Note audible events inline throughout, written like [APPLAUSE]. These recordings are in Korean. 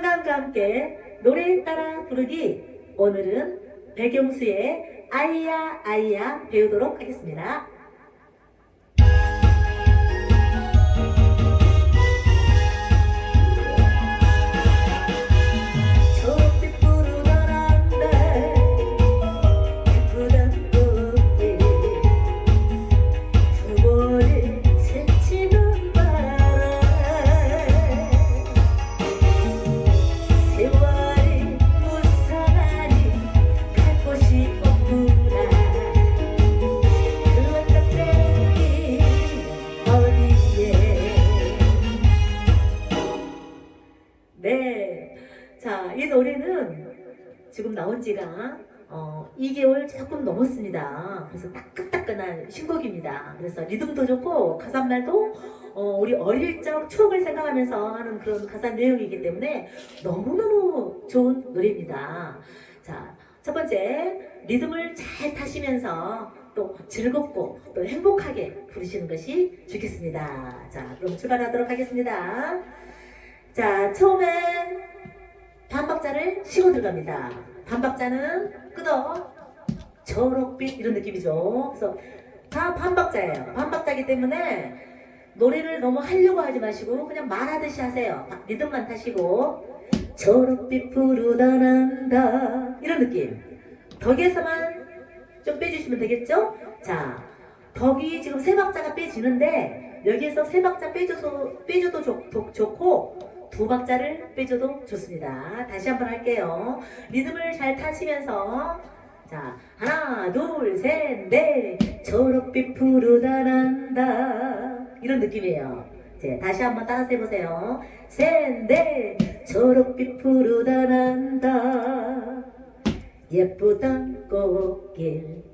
한강과 함께 노래 따라 부르기 오늘은 백영수의 아이야 아이야 배우도록 하겠습니다. 지금 나온 지가 어, 2개월 조금 넘었습니다. 그래서 따끈따끈한 신곡입니다. 그래서 리듬도 좋고 가사말도 어, 우리 어릴 적 추억을 생각하면서 하는 그런 가사 내용이기 때문에 너무너무 좋은 노래입니다. 자, 첫 번째 리듬을 잘 타시면서 또 즐겁고 또 행복하게 부르시는 것이 좋겠습니다. 자, 그럼 출발하도록 하겠습니다. 자, 처음엔 반박자를 쉬고 들어갑니다. 반박자는 끄덕, 초록빛 이런 느낌이죠. 그래서 다 반박자예요. 반박자이기 때문에 노래를 너무 하려고 하지 마시고 그냥 말하듯이 하세요. 리듬만 타시고 초록빛 부르다 난다 이런 느낌. 덕에서만 좀 빼주시면 되겠죠? 자, 덕이 지금 세 박자가 빼지는데 여기에서 세 박자 빼줘서 빼줘도 좋, 좋- 좋고 두 박자를 빼줘도 좋습니다. 다시 한번 할게요. 리듬을 잘 타시면서 자 하나 둘셋넷 초록빛 푸르다 난다 이런 느낌이에요. 네, 다시 한번 따라서 해보세요. 셋넷 초록빛 푸르다 난다 예쁘던 꽃길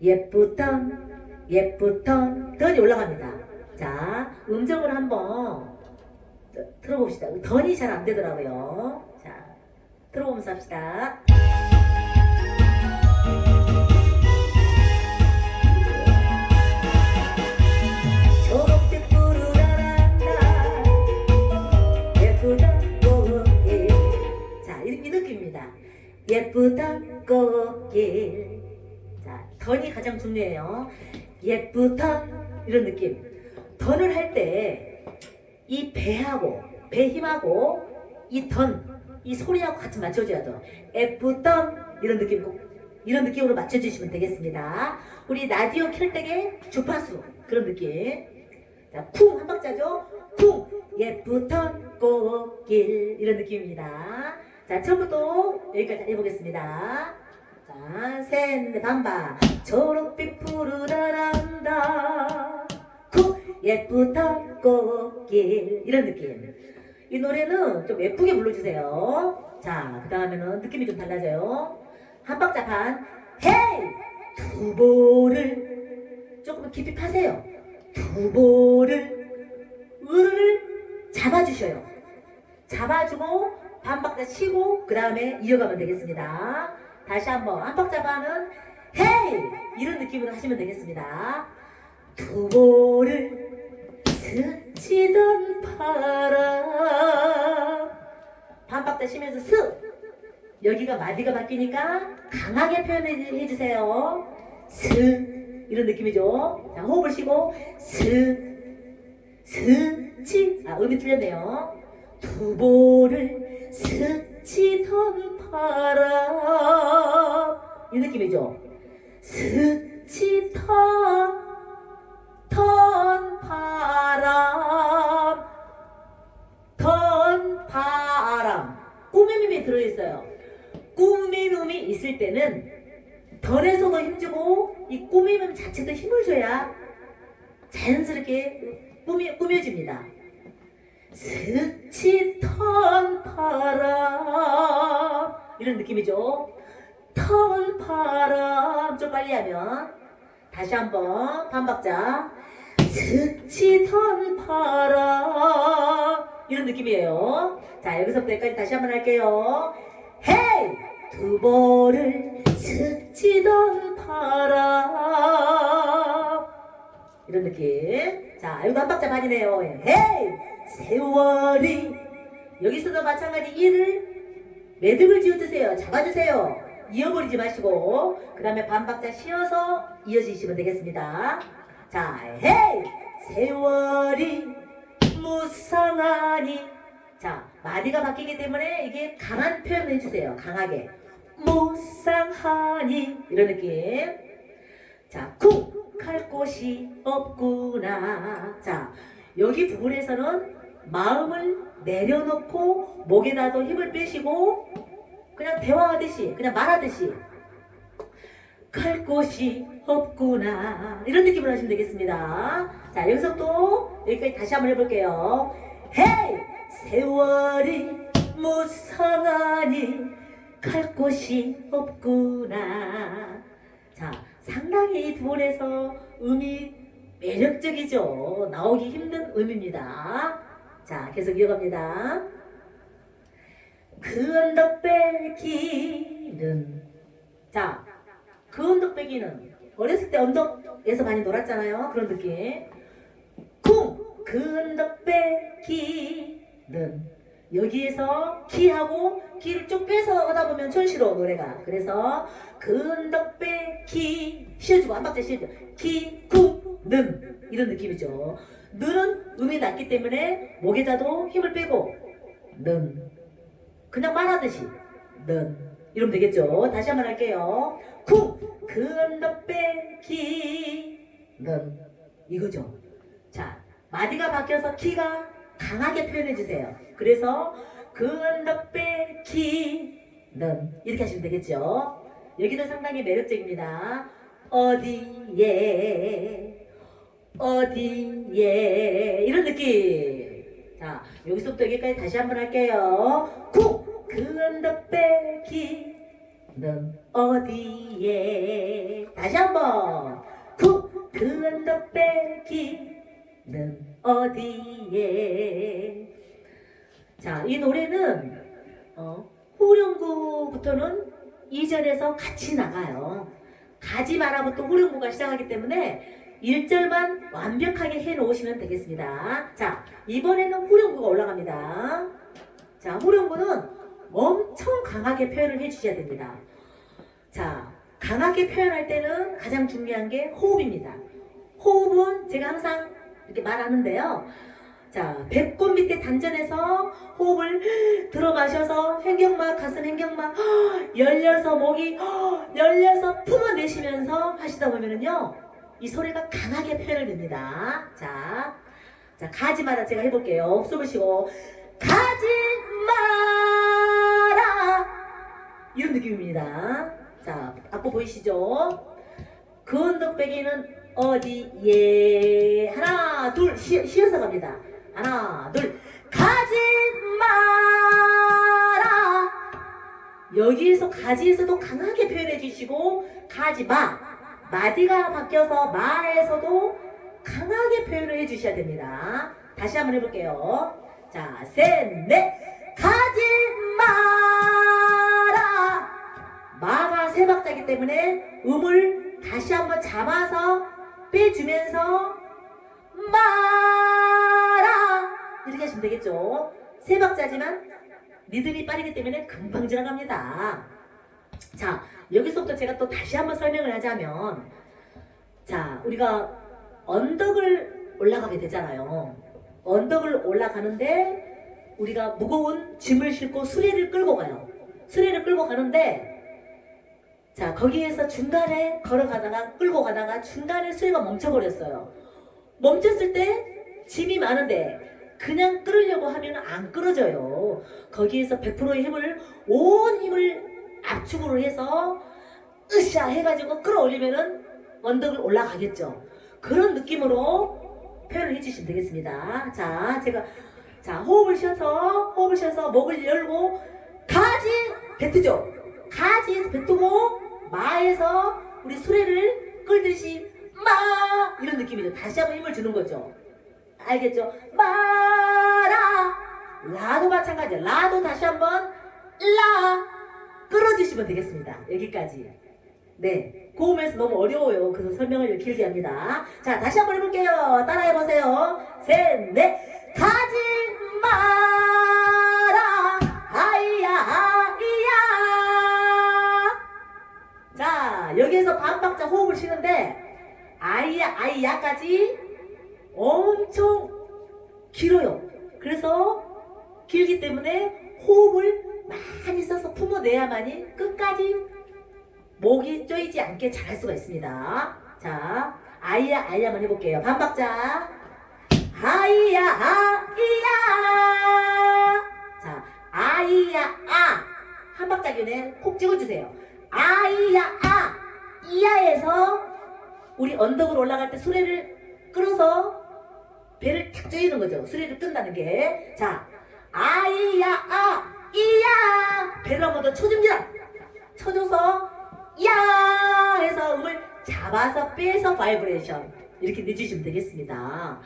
예쁘던 예쁘던 던이 올라갑니다. 자 음정을 한번 들어봅시다. 던이 잘 안 되더라고요. 자, 들어보면서 합시다. 예쁘던 꽃길 자, 던이 가장 중요해요. 예쁘던 이런 느낌. 던을 할때 이 배하고 배 힘하고 이 던, 이 소리하고 같이 맞춰줘야 돼. 예쁘던 이런 느낌 꼭 이런 느낌으로 맞춰주시면 되겠습니다. 우리 라디오 켤 때의 주파수 그런 느낌. 자, 쿵 한 박자죠. 쿵 예쁘던 꽃길 이런 느낌입니다. 자, 처음부터 여기까지 해보겠습니다. 자, 셋, 반바 초록빛 푸르다란다 쿵 예쁘던 꽃길 이런 느낌. 이 노래는 좀 예쁘게 불러주세요. 자, 그 다음에는 느낌이 좀 달라져요. 한 박자 반. 헤이! 두보를 조금 깊이 파세요. 두보를 을을 잡아주셔요. 잡아주고 반 박자 치고 그 다음에 이어가면 되겠습니다. 다시 한번 한 박자 반은 헤이! 이런 느낌으로 하시면 되겠습니다. 두보를 스치던 바람 반 박자 쉬면서 스 여기가 마디가 바뀌니까 강하게 표현해 주세요. 스 이런 느낌이죠. 자 호흡을 쉬고 스 스치 아 음이 틀렸네요. 두보를 스치던 바람 이 느낌이죠. 스치던 던 바람 던 바람. 꾸미음이 들어있어요. 꾸미음이 있을 때는 던에서도 힘주고 이 꾸미음 자체도 힘을 줘야 자연스럽게 꾸미, 꾸며집니다. 스치던 바람. 이런 느낌이죠. 턴 바람. 좀 빨리 하면 다시 한번 반박자 스치던 바람 이런 느낌이에요. 자 여기서부터 여기까지 다시 한번 할게요. 헤이! 두보를 스치던 바람 이런 느낌. 자 이거 한 박자 반이네요. 헤이! 세월이. 여기서도 마찬가지 이를 매듭을 지어주세요. 잡아주세요. 이어버리지 마시고 그 다음에 반박자 씌어서 이어지시면 되겠습니다. 자, 헤이 세월이 무상하니 자 마디가 바뀌기 때문에 이게 강한 표현을 해주세요. 강하게 무상하니 이런 느낌. 자, 쿵할 곳이 없구나. 자, 여기 부분에서는 마음을 내려놓고 목에다도 힘을 빼시고 그냥 대화하듯이 그냥 말하듯이 갈 곳이 없구나 이런 느낌으로 하시면 되겠습니다. 자 여기서 또 여기까지 다시 한번 해볼게요. 헤이 세월이 무상하니 갈 곳이 없구나. 자 상당히 이 부분에서 음이 매력적이죠. 나오기 힘든 음입니다. 자 계속 이어갑니다. 그 언덕 뺏기는 자, 그 언덕 빼기는 어렸을 때 언덕에서 많이 놀았잖아요. 그런 느낌. 쿵! 그 언덕 빼기는 여기에서 키하고 키를 쭉 빼서 하다 보면 촌스러워 노래가. 그래서 그 언덕 빼기 쉬어주고 한 박자 쉬어줘. 키, 쿵, 는 이런 느낌이죠. 는은 음이 낮기 때문에 목에다도 힘을 빼고 는 그냥 말하듯이 는 이러면 되겠죠. 다시 한번 할게요. 쿵! 그 언덕 빼기 는 이거죠. 자, 마디가 바뀌어서 키가 강하게 표현해 주세요. 그래서 그 언덕 빼기 는 이렇게 하시면 되겠죠. 여기도 상당히 매력적입니다. 어디에 어디에 이런 느낌. 자, 여기서부터 여기까지 다시 한번 할게요. 쿵! 그 언덕 빼기 넌 어디에 다시 한번 쿵! 그 언덕 빼기 넌 어디에 자, 이 노래는 어, 후렴구부터는 2절에서 같이 나가요. 가지 마라부터 후렴구가 시작하기 때문에 1절만 완벽하게 해 놓으시면 되겠습니다. 자, 이번에는 후렴구가 올라갑니다. 자, 후렴구는 엄청 강하게 표현을 해 주셔야 됩니다. 자, 강하게 표현할 때는 가장 중요한 게 호흡입니다. 호흡은 제가 항상 이렇게 말하는데요. 자, 배꼽 밑에 단전에서 호흡을 들어 마셔서 횡격막, 가슴 횡격막 [GASPS] 열려서 목이 [GASPS] 열려서 품어내시면서 하시다 보면은요. 이 소리가 강하게 표현을 됩니다. 자, 자, 가지 마라 제가 해볼게요. 숨을 쉬고 가지 마 자, 앞부 보이시죠? 그 언덕배기는 어디에 하나 둘 쉬, 쉬어서 갑니다. 하나 둘 가지 마라 여기에서 가지에서도 강하게 표현해 주시고 가지 마 마디가 바뀌어서 마에서도 강하게 표현을 해 주셔야 됩니다. 다시 한번 해볼게요. 자, 셋, 넷, 가지 마라. 마가 세 박자이기 때문에 음을 다시 한번 잡아서 빼주면서 마라 이렇게 하시면 되겠죠. 세 박자지만 리듬이 빠르기 때문에 금방 지나갑니다. 자, 여기서부터 제가 또 다시 한번 설명을 하자면, 자, 우리가 언덕을 올라가게 되잖아요. 언덕을 올라가는데 우리가 무거운 짐을 싣고 수레를 끌고 가요. 수레를 끌고 가는데 자 거기에서 중간에 걸어가다가 끌고 가다가 중간에 수레가 멈춰버렸어요. 멈췄을 때 짐이 많은데 그냥 끌으려고 하면 안 끌어져요. 거기에서 100%의 힘을 온 힘을 압축으로 해서 으쌰 해가지고 끌어올리면은 언덕을 올라가겠죠. 그런 느낌으로 표현을 해주시면 되겠습니다. 자, 제가 자 호흡을 쉬어서 호흡을 쉬어서 목을 열고 가지 뱉으죠. 가지에서 뱉고 마에서 우리 수레를 끌듯이 마 이런 느낌이죠. 다시 한번 힘을 주는 거죠. 알겠죠? 마라 라도 마찬가지. 라도 다시 한번 라 끌어주시면 되겠습니다. 여기까지. 네. 고음에서 너무 어려워요. 그래서 설명을 길게 합니다. 자, 다시 한번 해볼게요. 따라해보세요. 셋, 넷. 가지 마 호흡을 쉬는데 아이야 아이야까지 엄청 길어요. 그래서 길기 때문에 호흡을 많이 써서 품어내야만이 끝까지 목이 쪼이지 않게 잘할 수가 있습니다. 자, 아이야 아이야만 해볼게요. 반박자. 아이야 아이야. 자, 아이야 아. 한 박자 균에 콕 찍어주세요. 아이야 아. 이야에서 우리 언덕으로 올라갈 때 수레를 끌어서 배를 탁 조이는 거죠. 수레를 끈다는 게. 자, 아이야 아. 이야. 배를 한번 더 쳐줍니다. 쳐줘서 야 해서 음을 잡아서 빼서 바이브레이션 이렇게 내주시면 되겠습니다.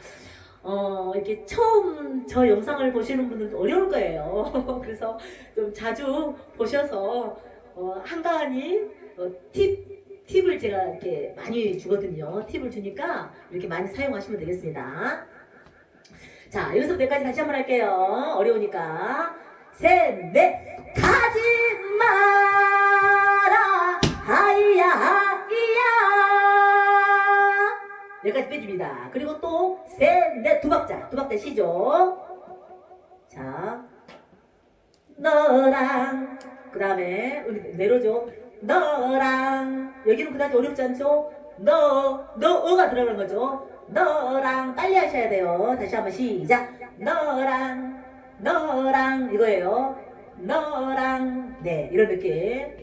어, 이렇게 처음 저 영상을 보시는 분들도 어려울 거예요. [LAUGHS] 그래서 좀 자주 보셔서 어, 한가하니 어, 팁, 팁을 제가 이렇게 많이 주거든요. 팁을 주니까 이렇게 많이 사용하시면 되겠습니다. 자, 여기서 여기까지 다시 한번 할게요. 어려우니까. 셋, 넷, 가지 마라. 하이야, 하이야. 여기까지 빼줍니다. 그리고 또, 셋, 넷, 두 박자. 두 박자 쉬죠. 자, 너랑, 그 다음에, 내려줘. 너랑, 여기는 그다지 어렵지 않죠? 너, 너, 어가 들어가는 거죠. 너랑, 빨리 하셔야 돼요. 다시 한번 시작. 너랑, 너랑, 이거예요. 너랑, 네, 이런 느낌.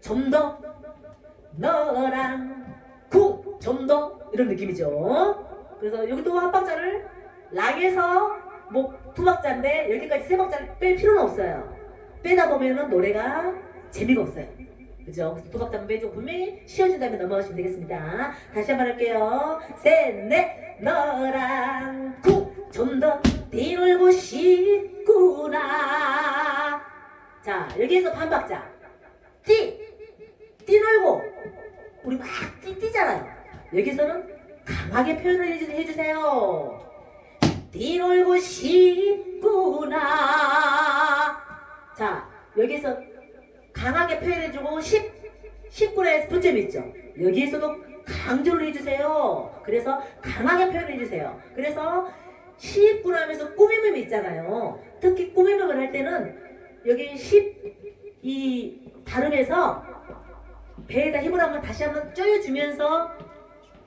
좀 더, 너랑, 구, 좀 더, 이런 느낌이죠. 그래서 여기도 한 박자를 락에서 뭐두 박자인데 여기까지 세 박자를 뺄 필요는 없어요. 빼다 보면은 노래가 재미가 없어요. 그죠? 박자만 빼주고 분명히 쉬어진 다음에 넘어가시면 되겠습니다. 다시 한 번 할게요. 셋, 넷, 너랑 구, 좀더 뛰놀고 싶구나. 자, 여기에서 반 박자. 뛰, 뛰놀고. 우리 막 뛰, 뛰잖아요. 여기서는 강하게 표현을 해주- 해주세요. 뛰놀고 싶구나. 자, 여기서 강하게 표현해주고 십, 십구나에서 분점이 있죠. 여기에서도 강조를 해주세요. 그래서 강하게 표현해주세요. 그래서 십구나 하면서 꾸밈음이 있잖아요. 특히 꾸밈음을 할 때는 여기 십, 이 발음에서 배에다 힘을 한번 다시 한번 쪼여주면서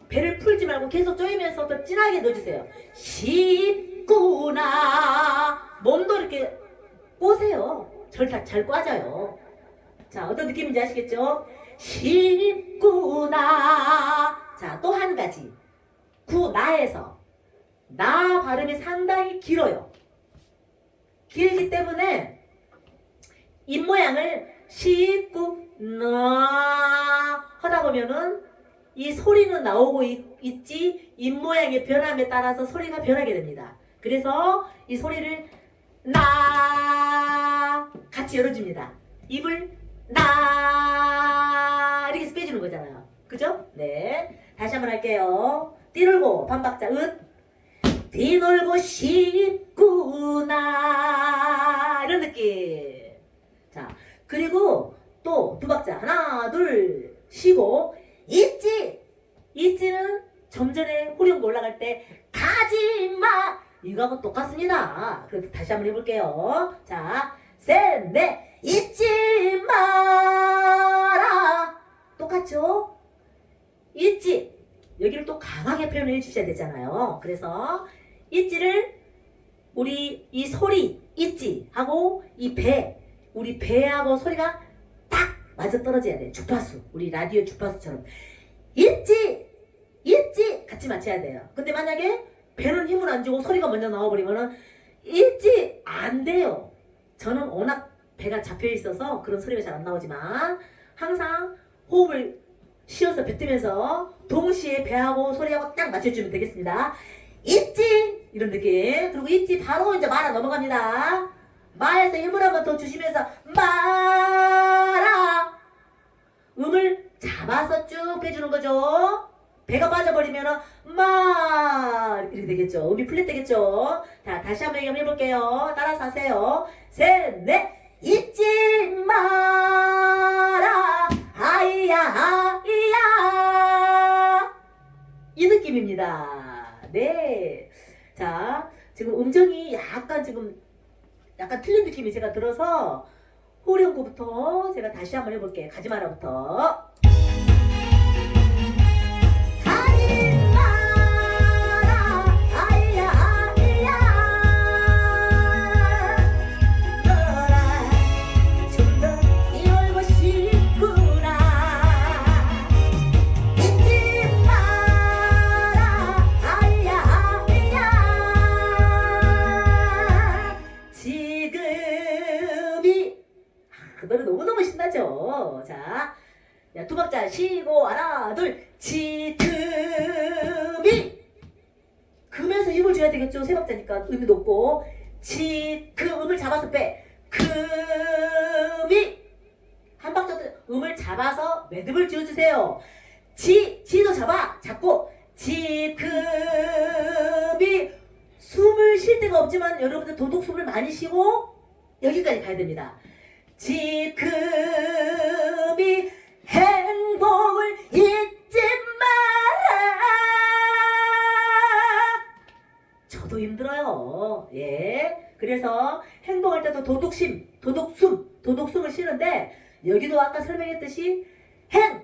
배를 풀지 말고 계속 쪼이면서 더 진하게 넣어주세요. 쉽구나. 몸도 이렇게 꼬세요. 절다잘 꽈져요. 자, 어떤 느낌인지 아시겠죠? 쉽구나. 자, 또 한 가지. 구, 나에서. 나 발음이 상당히 길어요. 길기 때문에 입 모양을 쉽구나 하다 보면은 이 소리는 나오고 있, 지 입 모양의 변함에 따라서 소리가 변하게 됩니다. 그래서 이 소리를 나 같이 열어줍니다. 입을 나 이렇게 빼주는 거잖아요. 그죠? 네. 다시 한번 할게요. 띠놀고 반박자 은 뒤놀고 싶구나 이런 느낌. 자 그리고 또 두 박자 하나 둘 쉬고 있지 있지는 좀 전에 후렴 올라갈 때 가지마 이거하고 똑같습니다. 그래서 다시 한번 해볼게요. 자, 셋, 넷, 잊지 마라. 똑같죠? 잊지. 여기를 또 강하게 표현해 주셔야 되잖아요. 그래서 잊지를 우리 이 소리 잊지 하고 이 배, 우리 배하고 소리가 딱 맞아 떨어져야 돼. 주파수. 우리 라디오 주파수처럼. 잊지! 잊지! 같이 맞춰야 돼요. 근데 만약에 배는 힘을 안 주고 소리가 먼저 나와버리면은 잊지! 안 돼요. 저는 워낙 배가 잡혀 있어서 그런 소리가 잘 안 나오지만 항상 호흡을 쉬어서 뱉으면서 동시에 배하고 소리하고 딱 맞춰주면 되겠습니다. 잊지! 이런 느낌. 그리고 잊지 바로 이제 마라 넘어갑니다. 마에서 힘을 한번 더 주시면서 마라 음을 잡아서 쭉 빼주는 거죠. 배가 빠져버리면 마 이렇게 되겠죠. 음이 플랫 되겠죠. 자 다시 한번 얘기 해볼게요. 따라서 하세요. 셋, 넷 잊지 마라 아이야 아이야 느낌입니다. 네. 자, 지금 음정이 약간 지금 약간 틀린 느낌이 제가 들어서 호령구부터 제가 다시 한번 해볼게요. 가지마라부터. 두 박자 쉬고 하나 둘 지금이 금에서 힘을 줘야 되겠죠. 세 박자니까 음이 높고. 지그 음을 잡아서 빼. 금이. 한 박자 더 음을 잡아서 매듭을 지어주세요. 지 지도 잡아. 잡고. 지금이. 숨을 쉴 데가 없지만 여러분들 도둑 숨을 많이 쉬고 여기까지 가야 됩니다. 지금이 행 힘들어요. 예. 그래서 행복할 때도 도둑심, 도둑숨, 도둑숨을 쉬는데 여기도 아까 설명했듯이 행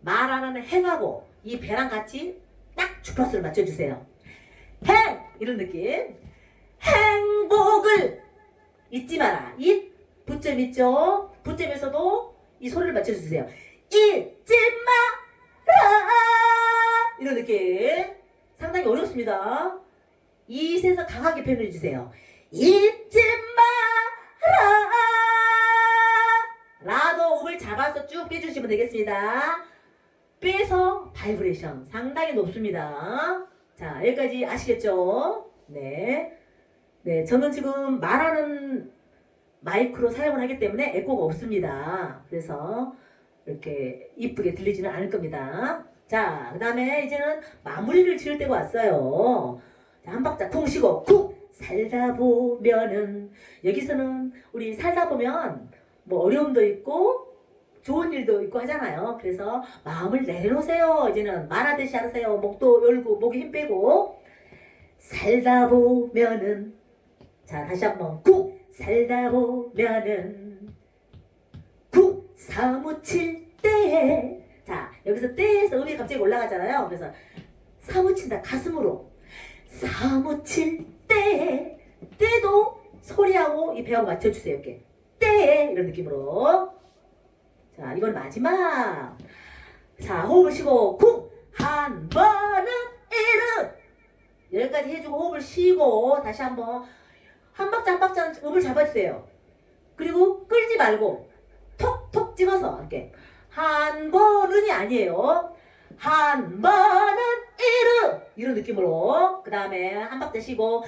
말하는 행하고 이 배랑 같이 딱 주파수를 맞춰주세요. 행 이런 느낌. 행복을 잊지 마라. 이 부점 있죠? 부점에서도 이 소리를 맞춰주세요. 잊지 마라! 이런 느낌. 상당히 어렵습니다. 이 세서 강하게 표현해 주세요. 잊지 마라! 라도 음을 잡아서 쭉 빼주시면 되겠습니다. 빼서 바이브레이션 상당히 높습니다. 자, 여기까지 아시겠죠? 네. 네, 저는 지금 말하는 마이크로 사용을 하기 때문에 에코가 없습니다. 그래서 이렇게 이쁘게 들리지는 않을 겁니다. 자, 그 다음에 이제는 마무리를 지을 때가 왔어요. 자, 한 박자 쿵 쉬고 쿵! 살다 보면은 여기서는 우리 살다 보면 뭐 어려움도 있고 좋은 일도 있고 하잖아요. 그래서 마음을 내려놓으세요. 이제는 말하듯이 하세요. 목도 열고 목에 힘 빼고 살다 보면은 자 다시 한번 쿵! 살다 보면은 국 사무칠 때에 자 여기서 때에서 음이 갑자기 올라가잖아요 그래서 사무친다 가슴으로 사무칠 때에 때도 소리하고 이 배하고 맞춰주세요 이렇게. 때에 이런 느낌으로. 자 이건 마지막. 자 호흡을 쉬고 쿵한 번은 이름 여기까지 해주고 호흡을 쉬고 다시 한번 한 박자 한 박자 음을 잡아주세요. 그리고 끌지 말고 톡톡 찍어서 이렇게. 한 번은이 아니에요. 한 번은 이름 이런 느낌으로 그 다음에 한 박자 쉬고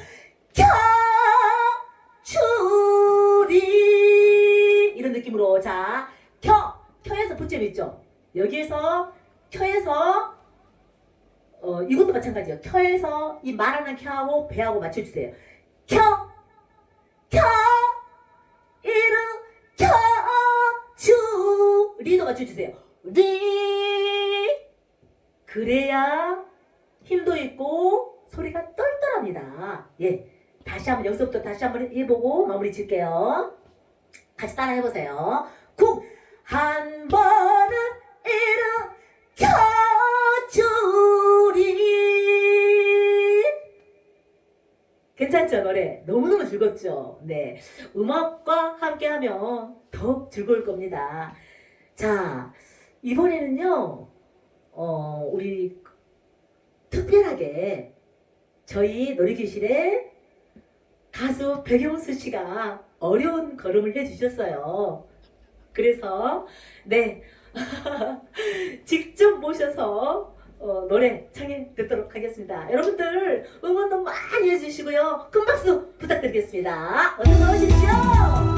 켜추리 이런 느낌으로 자 켜 켜에서 붙점 있죠. 여기에서 켜에서 어 이것도 마찬가지예요. 켜에서 이 말하는 켜하고 배하고 맞춰주세요. 켜 켜, 이름, 켜, 주, 리도 맞춰주세요. 리. 그래야 힘도 있고 소리가 똘똘합니다. 예. 다시 한번 여기서부터 다시 한번 해보고 마무리 질게요. 같이 따라 해보세요. 쿵! 한 번은 이름 켜주리. 괜찮죠 노래 너무너무 즐겁죠 네 음악과 함께하면 더욱 즐거울 겁니다 자 이번에는요 어 우리 특별하게 저희 놀이교실에 가수 백영수 씨가 어려운 걸음을 해주셨어요 그래서 네 [LAUGHS] 직접 모셔서 어, 노래 청해 듣도록 하겠습니다. 여러분들 응원도 많이 해주시고요. 큰 박수 부탁드리겠습니다. 어서 나오십시오.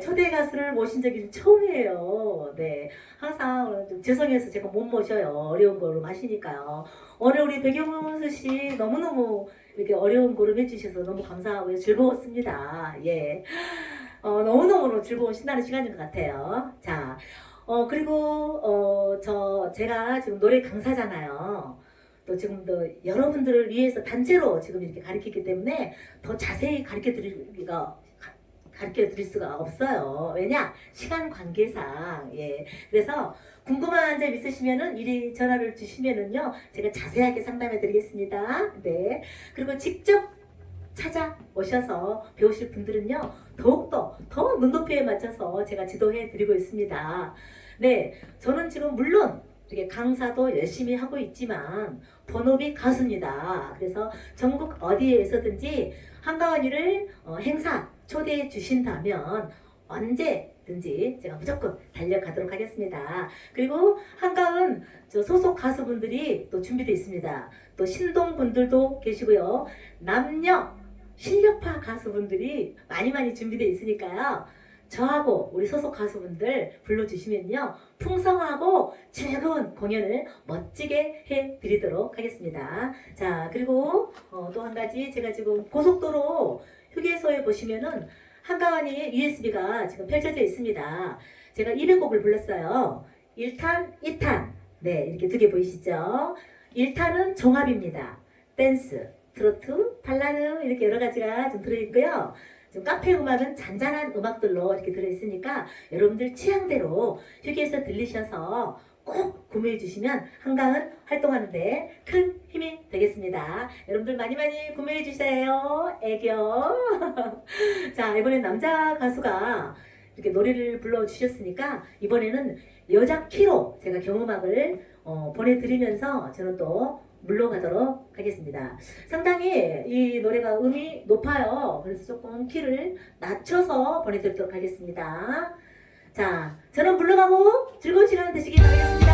초대 가수를 모신 적이 처음이에요. 네. 항상 좀 죄송해서 제가 못 모셔요. 어려운 걸음 하시니까요. 오늘 우리 백영수 씨 너무너무 이렇게 어려운 걸음 해주셔서 너무 감사하고요. 즐거웠습니다. 예. 어, 너무너무 즐거운 신나는 시간인 것 같아요. 자, 어, 그리고, 어, 저, 제가 지금 노래 강사잖아요. 또 지금 또 여러분들을 위해서 단체로 지금 이렇게 가르치기 때문에 더 자세히 가르쳐 드리기가 가르쳐 드릴 수가 없어요. 왜냐? 시간 관계상. 예. 그래서 궁금한 점 있으시면은 이리 전화를 주시면은요. 제가 자세하게 상담해 드리겠습니다. 네. 그리고 직접 찾아오셔서 배우실 분들은요. 더욱더 더 눈높이에 맞춰서 제가 지도해 드리고 있습니다. 네. 저는 지금 물론 이렇게 강사도 열심히 하고 있지만 본업이 가수입니다. 그래서 전국 어디에서든지 한가원이를 어, 행사 초대해 주신다면 언제든지 제가 무조건 달려가도록 하겠습니다. 그리고 한가은 저 소속 가수분들이 또 준비되어 있습니다. 또 신동 분들도 계시고요. 남녀 실력파 가수분들이 많이 많이 준비되어 있으니까요. 저하고 우리 소속 가수분들 불러주시면요. 풍성하고 즐거운 공연을 멋지게 해드리도록 하겠습니다. 자, 그리고 어, 또 한 가지 제가 지금 고속도로 휴게소에 보시면은 한가원이 USB가 지금 펼쳐져 있습니다. 제가 200곡을 불렀어요. 1탄, 2탄. 네, 이렇게 두 개 보이시죠? 1탄은 종합입니다. 댄스, 트로트, 발라드 이렇게 여러 가지가 좀 들어있고요. 지금 카페 음악은 잔잔한 음악들로 이렇게 들어있으니까 여러분들 취향대로 휴게소 들리셔서 꼭 구매해 주시면 한강은 활동하는데 큰 힘이 되겠습니다. 여러분들 많이 많이 구매해 주세요. 애교. [LAUGHS] 자, 이번엔 남자 가수가 이렇게 노래를 불러주셨으니까 이번에는 여자 키로 제가 경음악을 어, 보내드리면서 저는 또 물러가도록 하겠습니다. 상당히 이 노래가 음이 높아요. 그래서 조금 키를 낮춰서 보내드리도록 하겠습니다. 자, 저는 물러가고 즐거운 시간 되시길 바라겠습니다.